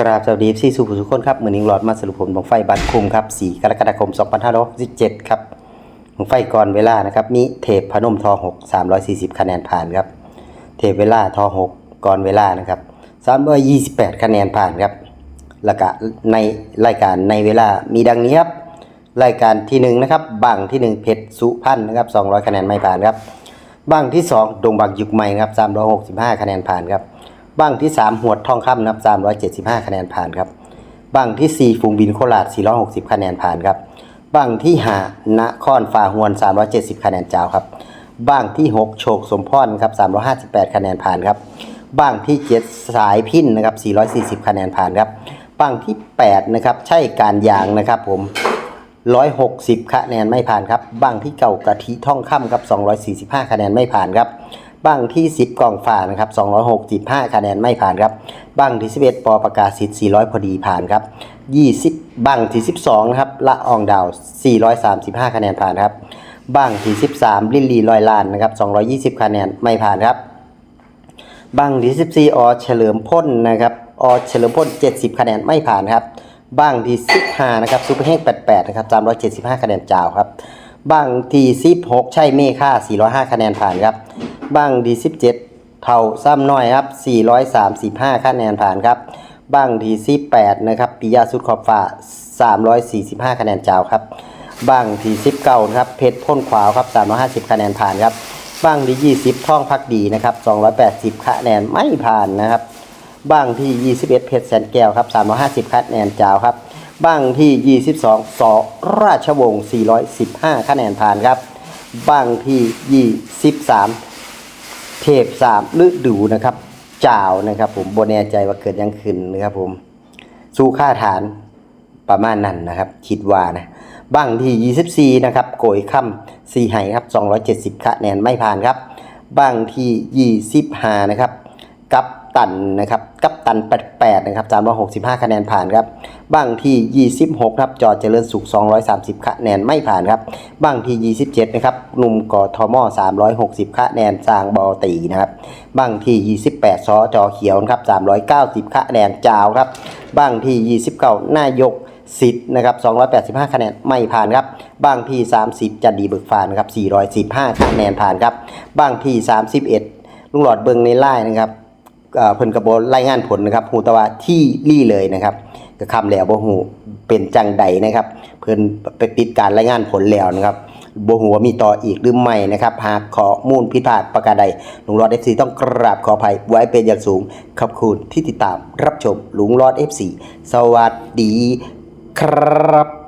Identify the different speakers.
Speaker 1: กราบสวัสดีที่สุภุทุกคนครับเหมือนนิงหลอดมาสรุปผลของไฟบันคุมครับ 4 กรกฎาคม 2567 ครับของไฟก่อนเวลานะครับ มีเทพพนมทอ6 340 คะแนนผ่านครับ เทพเวลาทอ6ก่อนเวลานะครับ328 คะแนนผ่านครับแล้วก็ในรายการในเวลามีดังนี้ครับรายการที่หนึ่งนะครับบังที่หนึ่งเพชรสุพรรณนะครับ 200 คะแนนไม่ผ่านครับบ้างที่ 2 ดงบางยุกใหม่ครับ365 คะแนนผ่านครับ บ้างที่ 3 หวดทองคำนับ 375 คะแนนผ่านครับบ้างที่ 4 ฝูงบินโคราช 460 คะแนนผ่านครับบ้างที่5นครฝ่าหวน 370 คะแนนเจ้าครับบ้างที่ 6 โชคสมพรครับ358 คะแนนผ่านครับบ้างที่ 7 สายพินนะครับ440 คะแนนผ่านครับบ้างที่ 8 นะครับ ใช่การยางนะครับผม160 คะแนนไม่ผ่านครับบ้างที่เก่ากะทิท่องค่ำครับ245 คะแนนไม่ผ่านครับ บ้างที่ 10กองฝ่านะครับ 265 คะแนนไม่ผ่านครับ บ้างที่ 11 ปอประกาศสิทธิ์400 พอดีผ่านครับ 20 บ้างที่ 12 นะครับ ละอองดาว 435 คะแนนผ่านครับ บ้างที่ 13 ลิลลี่ลอยลานนะครับ 220 คะแนนไม่ผ่านครับบังที่ 14 อเฉลิมพ่นนะครับ อเฉลิมพ่น 70 คะแนนไม่ผ่านครับบังที่ 15 นะครับซูเปอร์เฮง88 นะครับ 375 คะแนนจาวครับบังที่ 16 ใช่เมฆ่า 405 คะแนนผ่านครับ บังที่17เท่าซ้ำน้อยครับ435คะแนนผ่านครับบังที่18นะครับปิยาสุดขอบฟ้า345คะแนนจาวครับบังที่19นะครับเพชรพ่นขวาวครับ350คะแนนผ่านครับบ้างที่ 20 ท่องพักดีนะครับ 280 คะแนนไม่ผ่านนะครับ บ้างที่ 21 เพชรแสนแก้วครับ 350 คะแนนจาวครับ บ้างที่ 22 สอราชวงศ์ 415 คะแนนผ่านครับ บ้างที่ 23 เทพสามฤดูนะครับจาวนะครับ ผมบนแน่ใจว่าเกิดยังขึ้นนะครับ ผมสู้ค่าฐานประมาณนั้นนะครับ คิดว่านะบ้างที่ 24 นะครับ โกยค่ำสีไห้ครับ 270คะแนนไม่ผ่านครับบ้างที่ 25 นะครับ ตันนะครับกับตัน 88 นะครับ 365 คะแนนผ่านครับบ้างที่ 26 ครับจอเจริญสุข 230 คะแนนไม่ผ่านครับบ้างที่ 27 นะครับหนุ่มกอทม360 คะแนนสร้างบอตีนะครับบ้างที่ 28สจอเขียวครับ 390 คะแนนจาวครับบ้างที่ 29 นายกสิทธิ์นะครับ285 คะแนนไม่ผ่านครับบางที่ 30 จันดีเบิกฟานครับ415 คะแนนผ่านครับบางที่ 31 ลุงหลอดเบิงในไล่นะครับ เอ่อเพิ่นกระโบรายงานผลนะครับหูตะว่าที่รี่เลยนะครับก็คำแล้วบ่หูเป็นจังใดนะครับ เพิ่นไปปิดการรายงานผลแล้วนะครับบ่หูว่ามีต่ออีกหรือไม่นะครับ หากข้อมูลผิดพลาดประการใดลุงหลอด FC ต้องกราบขออภัยไว้เป็นอย่างสูงขอบคุณที่ติดตามรับชมลุงหลอด FC สวัสดีครับ